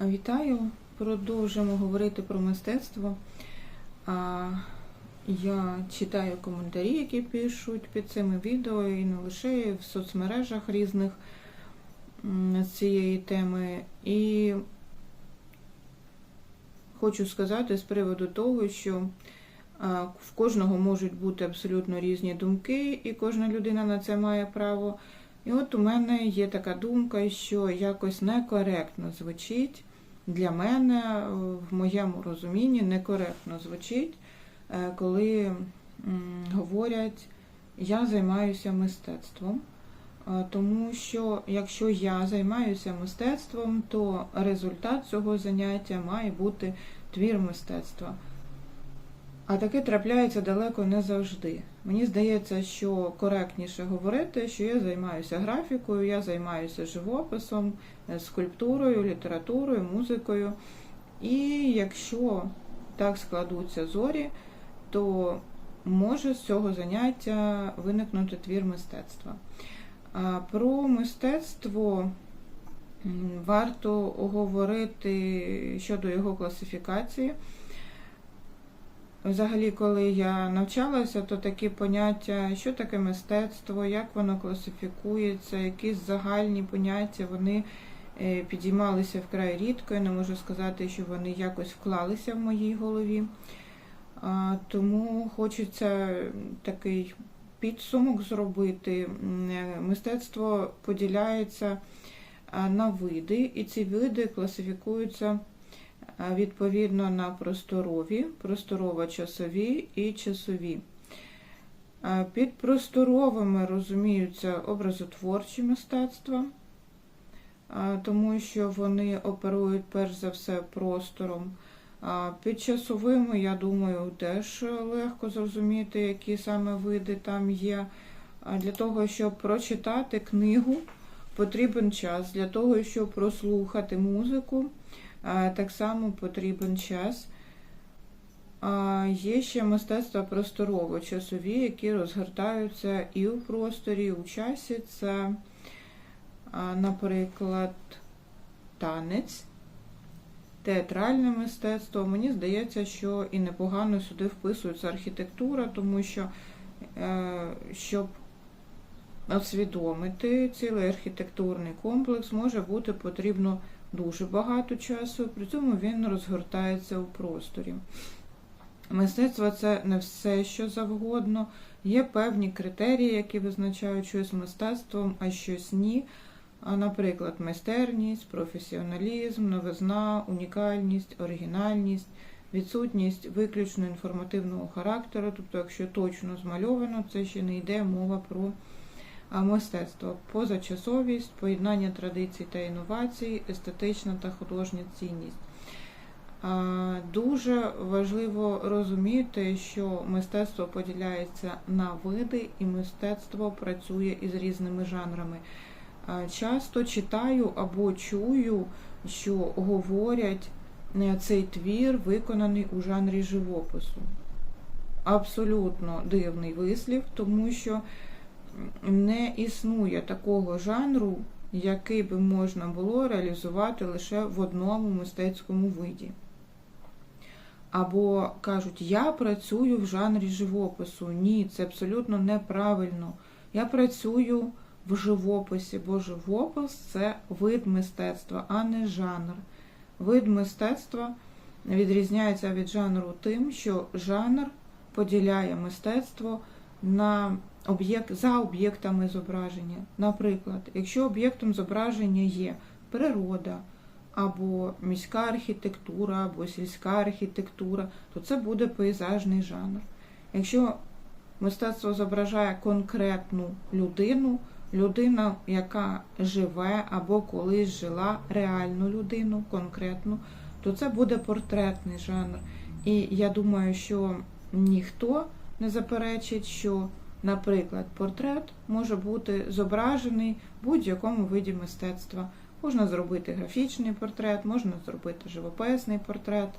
Вітаю! Продовжимо говорити про мистецтво. Я читаю коментарі, які пишуть під цими відео, і не лише в соцмережах різних з цієї теми. І хочу сказати з приводу того, що в кожного можуть бути абсолютно різні думки, і кожна людина на це має право. І от у мене є така думка, що якось некоректно звучить для мене, е, в моєму розумінні, некоректно звучить, е, коли говорять, я займаюся мистецтвом. Е, Тому що якщо я займаюся мистецтвом, то результат цього заняття має бути твір мистецтва. А таке трапляється далеко не завжди. Мені здається, що коректніше говорити, що я займаюся графікою, я займаюся живописом, е, скульптурою, літературою, музикою. І якщо так складуться зорі, то може з цього заняття виникнути твір мистецтва. Про мистецтво варто говорити щодо його класифікації. Взагалі, коли я навчалася, то такі поняття, що таке мистецтво, як воно класифікується, якісь загальні поняття, вони е, підіймалися вкрай рідко. Я не можу сказати, що вони якось вклалися в моїй голові. Тому хочеться такий підсумок зробити. Е, Мистецтво поділяється на види, і ці види класифікуються відповідно на просторові, просторово-часові і часові. Під просторовими розуміються образотворчі мистецтва, тому що вони оперують перш за все простором. Під часовими, я думаю, теж легко зрозуміти, які саме види там є. Для того, щоб прочитати книгу, потрібен час. Для того, щоб прослухати музику, так само потрібен час. Є ще мистецтва просторово-часові, які розгортаються і у просторі, і у часі. Це, наприклад, танець, театральне мистецтво. Мені здається, що і непогано сюди вписується архітектура, тому що, е, щоб усвідомити цілий архітектурний комплекс, може бути потрібно дуже багато часу, при цьому він розгортається у просторі. Мистецтво це не все, що завгодно. Є певні критерії, які визначають щось мистецтвом, а щось ні. Наприклад, майстерність, професіоналізм, новизна, унікальність, оригінальність, відсутність виключно інформативного характеру. Тобто, якщо точно змальовано, це ще не йде мова про мистецтво, позачасовість, поєднання традицій та інновацій, естетична та художня цінність. Дуже важливо розуміти, що мистецтво поділяється на види, і мистецтво працює із різними жанрами. Часто читаю або чую, що говорять, е, цей твір виконаний у жанрі живопису. Абсолютно дивний вислів, тому що не існує такого жанру, який би можна було реалізувати лише в одному мистецькому виді. Або кажуть, я працюю в жанрі живопису. Ні, це абсолютно неправильно. Я працюю в живописі, бо живопис це вид мистецтва, а не жанр. Вид мистецтва відрізняється від жанру тим, що жанр поділяє мистецтво на об'єкт за об'єктами зображення. Наприклад, якщо об'єктом зображення є природа, або міська архітектура, або сільська архітектура, то це буде пейзажний жанр. Якщо мистецтво зображає конкретну людину, людина, яка живе або колись жила реальну людину, конкретну, то це буде портретний жанр. І я думаю, що ніхто не заперечить, що, наприклад, портрет може бути зображений в будь-якому виді мистецтва. Можна зробити графічний портрет, можна зробити живописний портрет.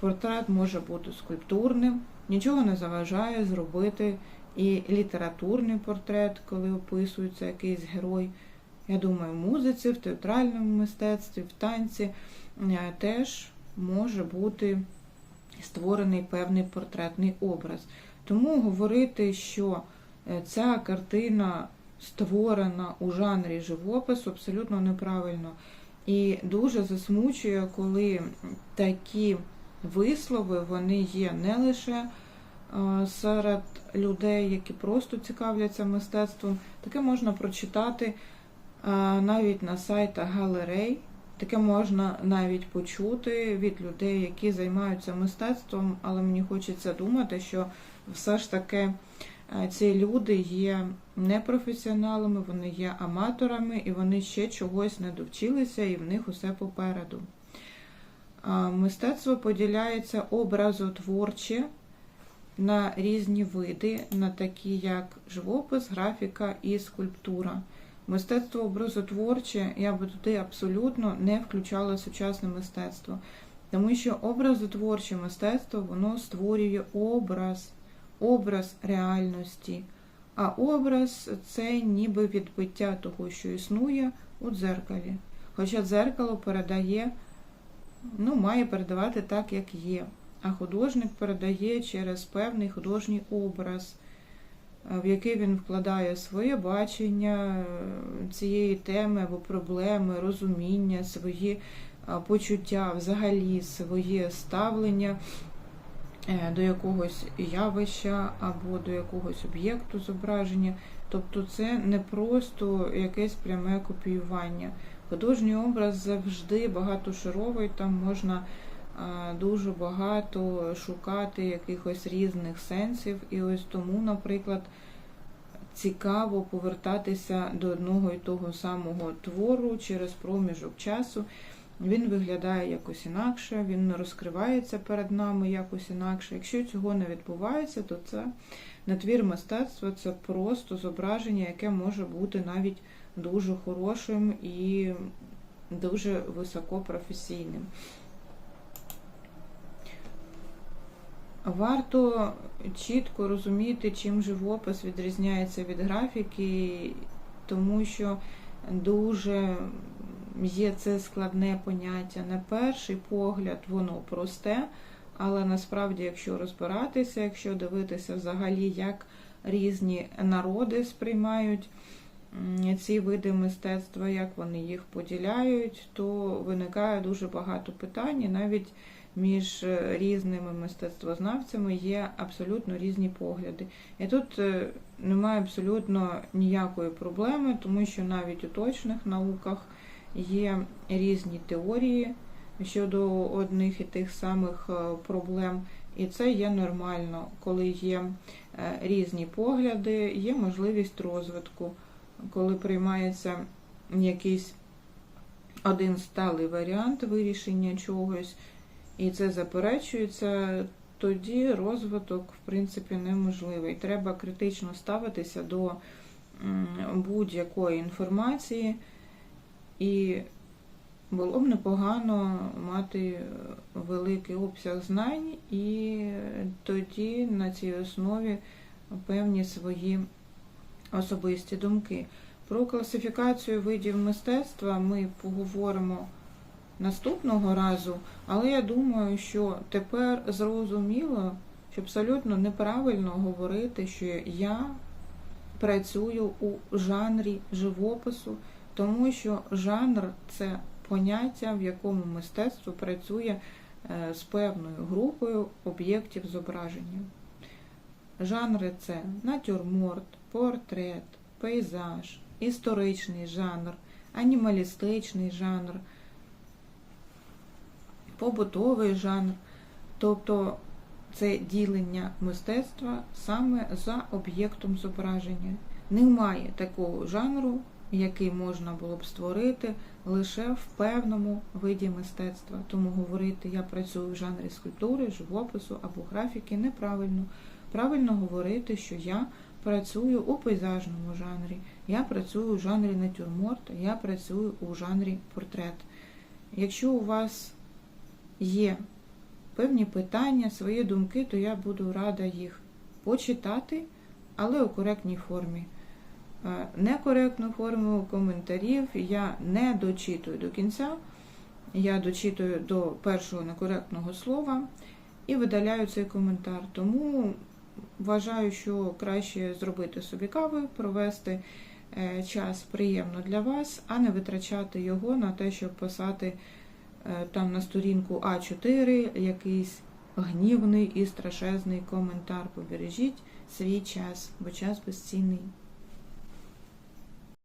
Портрет може бути скульптурним, нічого не заважає зробити і літературний портрет, коли описується якийсь герой, Я думаю, в музиці, в театральному мистецтві, в танці е, теж може бути створений певний портретний образ. Тому говорити, що е, ця картина створена у жанрі живопису, абсолютно неправильно. І дуже засмучує, коли такі вислови вони є не лише е, серед людей, які просто цікавляться мистецтвом. Таке можна прочитати е, навіть на сайтах галерей. Таке можна навіть почути від людей, які займаються мистецтвом, але мені хочеться думати, що все ж таки е, ці люди є непрофесіоналами, вони є аматорами і вони ще чогось не довчилися, і в них усе попереду. Мистецтво поділяється образотворче на різні види, на такі як живопис, графіка і скульптура. Мистецтво образотворче я би туди абсолютно не включала сучасне мистецтво, тому що образотворче мистецтво воно створює образ, образ реальності. А образ це ніби відбиття того, що існує у дзеркалі. Хоча дзеркало передає, ну, має передавати так, як є. А художник передає через певний художній образ, в який він вкладає своє бачення цієї теми або проблеми, розуміння, свої почуття, взагалі своє ставлення е, до якогось явища або до якогось об'єкту зображення. Тобто це не просто якесь пряме копіювання. Художній образ завжди багатошаровий, там можна дуже багато шукати якихось різних сенсів. І ось тому, наприклад, цікаво повертатися до одного і того самого твору через проміжок часу. Він виглядає якось інакше, він розкривається перед нами якось інакше. Якщо цього не відбувається, то це не твір мистецтва, це просто зображення, яке може бути навіть дуже хорошим і дуже високопрофесійним. Варто чітко розуміти, чим живопис відрізняється від графіки, тому що дуже є це складне поняття. На перший погляд, воно просте, але насправді, якщо розбиратися, якщо дивитися взагалі, як різні народи сприймають ці види мистецтва, як вони їх поділяють, то виникає дуже багато питань, навіть між різними мистецтвознавцями є абсолютно різні погляди. І тут е, немає абсолютно ніякої проблеми, тому що навіть у точних науках є різні теорії щодо одних і тих самих е, проблем. І це є нормально, коли є е, різні погляди, є можливість розвитку, коли приймається якийсь один сталий варіант вирішення чогось, і це заперечується, тоді розвиток, в принципі, неможливий. Треба критично ставитися до будь-якої інформації, і було б непогано мати великий обсяг знань, і тоді на цій основі певні свої особисті думки. Про класифікацію видів мистецтва ми поговоримо наступного разу, але я думаю, що тепер зрозуміло, що абсолютно неправильно говорити, що я працюю у жанрі живопису, тому що жанр це поняття, в якому мистецтво працює е, з певною групою об'єктів зображення. Жанри це натюрморт, портрет, пейзаж, історичний жанр, анімалістичний жанр побутовий жанр, тобто це ділення мистецтва саме за об'єктом зображення. Немає такого жанру, який можна було б створити лише в певному виді мистецтва. Тому говорити я працюю в жанрі скульптури, живопису або графіки неправильно. Правильно говорити, що я працюю у пейзажному жанрі, я працюю у жанрі натюрморт, я працюю у жанрі портрет. Якщо у вас є певні питання, свої думки, то я буду рада їх почитати, але у коректній формі. е, некоректну форму коментарів я не дочитую до кінця. Я дочитую до першого некоректного слова і видаляю цей коментар. Тому вважаю, що краще зробити собі кави, провести е, час приємно для вас, а не витрачати його на те, щоб писати там на сторінку А4 якийсь гнівний і страшезний коментар. Побережіть свій час, бо час безцінний.